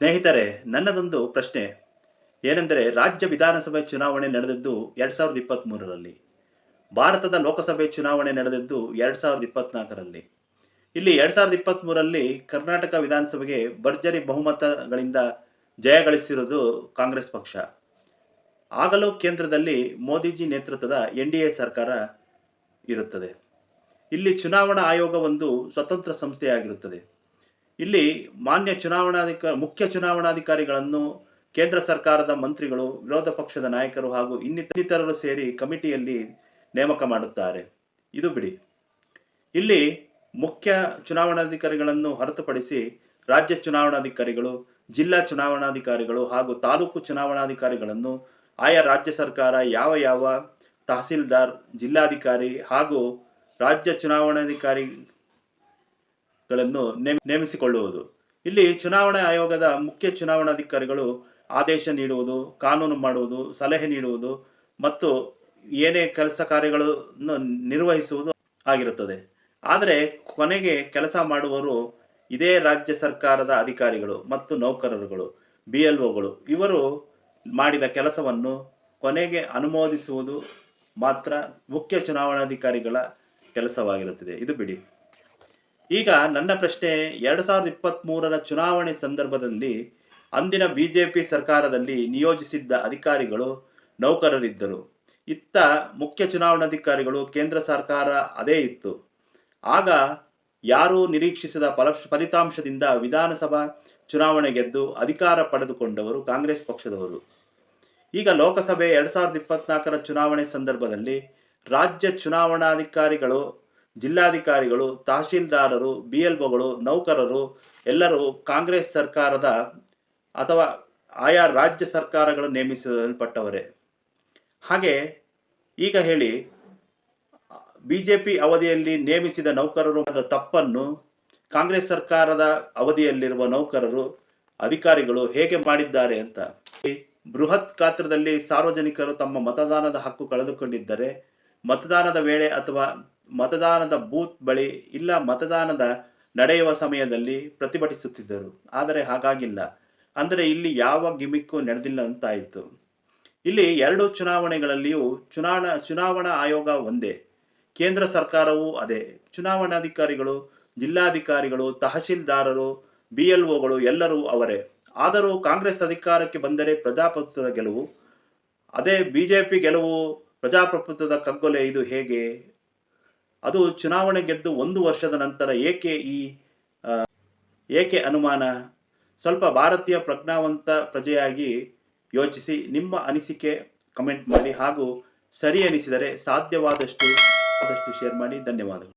ಸ್ನೇಹಿತರೆ, ನನ್ನದೊಂದು ಪ್ರಶ್ನೆ. ಏನೆಂದರೆ, ರಾಜ್ಯ ವಿಧಾನಸಭೆ ಚುನಾವಣೆ ನಡೆದದ್ದು ಎರಡು ಸಾವಿರದ ಇಪ್ಪತ್ತ್ಮೂರರಲ್ಲಿ ಭಾರತದ ಲೋಕಸಭೆ ಚುನಾವಣೆ ನಡೆದದ್ದು ಎರಡು ಸಾವಿರದ ಇಪ್ಪತ್ನಾಲ್ಕರಲ್ಲಿ. ಇಲ್ಲಿ ಎರಡು ಸಾವಿರದ ಇಪ್ಪತ್ತ್ಮೂರರಲ್ಲಿ ಕರ್ನಾಟಕ ವಿಧಾನಸಭೆಗೆ ಭರ್ಜರಿ ಬಹುಮತಗಳಿಂದ ಜಯ ಗಳಿಸಿರುವುದು ಕಾಂಗ್ರೆಸ್ ಪಕ್ಷ. ಆಗಲೂ ಕೇಂದ್ರದಲ್ಲಿ ಮೋದಿಜಿ ನೇತೃತ್ವದ ಎನ್ ಡಿ ಎ ಸರ್ಕಾರ ಇರುತ್ತದೆ. ಇಲ್ಲಿ ಚುನಾವಣಾ ಆಯೋಗ ಒಂದು ಸ್ವತಂತ್ರ ಸಂಸ್ಥೆಯಾಗಿರುತ್ತದೆ. ಇಲ್ಲಿ ಮಾನ್ಯ ಚುನಾವಣಾಧಿಕಾರಿ ಮುಖ್ಯ ಚುನಾವಣಾಧಿಕಾರಿಗಳನ್ನು ಕೇಂದ್ರ ಸರ್ಕಾರದ ಮಂತ್ರಿಗಳು, ವಿರೋಧ ಪಕ್ಷದ ನಾಯಕರು ಹಾಗೂ ಇನ್ನಿತರರು ಸೇರಿ ಕಮಿಟಿಯಲ್ಲಿ ನೇಮಕ ಮಾಡುತ್ತಾರೆ. ಇದು ಬಿಡಿ. ಇಲ್ಲಿ ಮುಖ್ಯ ಚುನಾವಣಾಧಿಕಾರಿಗಳನ್ನು ಹೊರತುಪಡಿಸಿ ರಾಜ್ಯ ಚುನಾವಣಾಧಿಕಾರಿಗಳು, ಜಿಲ್ಲಾ ಚುನಾವಣಾಧಿಕಾರಿಗಳು ಹಾಗೂ ತಾಲೂಕು ಚುನಾವಣಾಧಿಕಾರಿಗಳನ್ನು ಆಯಾ ರಾಜ್ಯ ಸರ್ಕಾರ, ಯಾವ ಯಾವ ತಹಸೀಲ್ದಾರ್, ಜಿಲ್ಲಾಧಿಕಾರಿ ಹಾಗೂ ರಾಜ್ಯ ಚುನಾವಣಾಧಿಕಾರಿ ಗಳನ್ನು ನೇಮ- ನೇಮಿಸಿಕೊಳ್ಳುವುದು. ಇಲ್ಲಿ ಚುನಾವಣಾ ಆಯೋಗದ ಮುಖ್ಯ ಚುನಾವಣಾಧಿಕಾರಿಗಳು ಆದೇಶ ನೀಡುವುದು, ಕಾನೂನು ಮಾಡುವುದು, ಸಲಹೆ ನೀಡುವುದು ಮತ್ತು ಏನೇ ಕೆಲಸ ಕಾರ್ಯಗಳನ್ನು ನಿರ್ವಹಿಸುವುದು ಆಗಿರುತ್ತದೆ. ಆದರೆ ಕೊನೆಗೆ ಕೆಲಸ ಮಾಡುವವರು ಇದೇ ರಾಜ್ಯ ಸರ್ಕಾರದ ಅಧಿಕಾರಿಗಳು ಮತ್ತು ನೌಕರರುಗಳು, ಬಿ ಎಲ್ ಒಗಳು. ಇವರು ಮಾಡಿದ ಕೆಲಸವನ್ನು ಕೊನೆಗೆ ಅನುಮೋದಿಸುವುದು ಮಾತ್ರ ಮುಖ್ಯ ಚುನಾವಣಾಧಿಕಾರಿಗಳ ಕೆಲಸವಾಗಿರುತ್ತದೆ. ಇದು ಬಿಡಿ. ಈಗ ನನ್ನ ಪ್ರಶ್ನೆ ಎರಡು ಸಾವಿರದ ಇಪ್ಪತ್ತ್ಮೂರರ ಚುನಾವಣೆ ಸಂದರ್ಭದಲ್ಲಿ ಅಂದಿನ ಬಿಜೆಪಿ ಸರ್ಕಾರದಲ್ಲಿ ನಿಯೋಜಿಸಿದ್ದ ಅಧಿಕಾರಿಗಳು ನೌಕರರಿದ್ದರು. ಇತ್ತ ಮುಖ್ಯ ಚುನಾವಣಾಧಿಕಾರಿಗಳು ಕೇಂದ್ರ ಸರ್ಕಾರ ಅದೇ ಇತ್ತು. ಆಗ ಯಾರೂ ನಿರೀಕ್ಷಿಸಿದ ಫಲ ಫಲಿತಾಂಶದಿಂದ ವಿಧಾನಸಭಾ ಚುನಾವಣೆ ಗೆದ್ದು ಅಧಿಕಾರ ಪಡೆದುಕೊಂಡವರು ಕಾಂಗ್ರೆಸ್ ಪಕ್ಷದವರು. ಈಗ ಲೋಕಸಭೆ ಎರಡು ಸಾವಿರದ ಇಪ್ಪತ್ನಾಲ್ಕರ ಚುನಾವಣೆ ಸಂದರ್ಭದಲ್ಲಿ ರಾಜ್ಯ ಚುನಾವಣಾಧಿಕಾರಿಗಳು ಜಿಲ್ಲಾಧಿಕಾರಿಗಳು, ತಹಶೀಲ್ದಾರರು ಬಿ ಎಲ್ ಒಗಳು ನೌಕರರು, ಎಲ್ಲರೂ ಕಾಂಗ್ರೆಸ್ ಸರ್ಕಾರದ ಅಥವಾ ಆಯಾ ರಾಜ್ಯ ಸರ್ಕಾರಗಳು ನೇಮಿಸಲ್ಪಟ್ಟವರೇ. ಹಾಗೆ ಈಗ ಹೇಳಿ ಬಿ ಜೆ ಪಿ ಅವಧಿಯಲ್ಲಿ ನೇಮಿಸಿದ ನೌಕರರು ತಪ್ಪನ್ನು ಕಾಂಗ್ರೆಸ್ ಸರ್ಕಾರದ ಅವಧಿಯಲ್ಲಿರುವ ನೌಕರರು, ಅಧಿಕಾರಿಗಳು ಹೇಗೆ ಮಾಡಿದ್ದಾರೆ ಅಂತ. ಬೃಹತ್ ಗಾತ್ರದಲ್ಲಿ ಸಾರ್ವಜನಿಕರು ತಮ್ಮ ಮತದಾನದ ಹಕ್ಕು ಕಳೆದುಕೊಂಡಿದ್ದರೆ, ಮತದಾನದ ವೇಳೆ ಅಥವಾ ಮತದಾನದ ಬೂತ್ ಬಳಿ ಇಲ್ಲ ಮತದಾನದ ನಡೆಯುವ ಸಮಯದಲ್ಲಿ ಪ್ರತಿಭಟಿಸುತ್ತಿದ್ದರು. ಆದರೆ ಹಾಗಾಗಿಲ್ಲ. ಅಂದರೆ ಇಲ್ಲಿ ಯಾವ ಗಿಮಿಕ್ಕು ನಡೆದಿಲ್ಲ ಅಂತಾಯಿತು. ಇಲ್ಲಿ ಎರಡು ಚುನಾವಣೆಗಳಲ್ಲಿಯೂ ಚುನಾವಣಾ ಚುನಾವಣಾ ಆಯೋಗ ಒಂದೇ. ಕೇಂದ್ರ ಸರ್ಕಾರವೂ ಅದೇ. ಚುನಾವಣಾಧಿಕಾರಿಗಳು, ಜಿಲ್ಲಾಧಿಕಾರಿಗಳು, ತಹಶೀಲ್ದಾರರು, ಬಿ ಎಲ್ ಒಗಳು ಎಲ್ಲರೂ ಅವರೇ. ಆದರೂ ಕಾಂಗ್ರೆಸ್ ಅಧಿಕಾರಕ್ಕೆ ಬಂದರೆ ಪ್ರಜಾಪ್ರಭುತ್ವದ ಗೆಲುವು, ಅದೇ ಬಿಜೆಪಿ ಗೆಲುವು, ಪ್ರಜಾಪ್ರಭುತ್ವದ ಕಗ್ಗೊಲೆ ಇದು ಹೇಗೆ? ಅದು ಚುನಾವಣೆ ಗೆದ್ದು ಒಂದು ವರ್ಷದ ನಂತರ ಏಕೆ ಈ ಏಕೆ ಅನುಮಾನ? ಸ್ವಲ್ಪ ಭಾರತೀಯ ಪ್ರಜ್ಞಾವಂತ ಪ್ರಜೆಯಾಗಿ ಯೋಚಿಸಿ, ನಿಮ್ಮ ಅನಿಸಿಕೆ ಕಮೆಂಟ್ ಮಾಡಿ ಹಾಗೂ ಸರಿ ಅನಿಸಿದರೆ ಸಾಧ್ಯವಾದಷ್ಟು ಆದಷ್ಟು ಶೇರ್ ಮಾಡಿ. ಧನ್ಯವಾದಗಳು.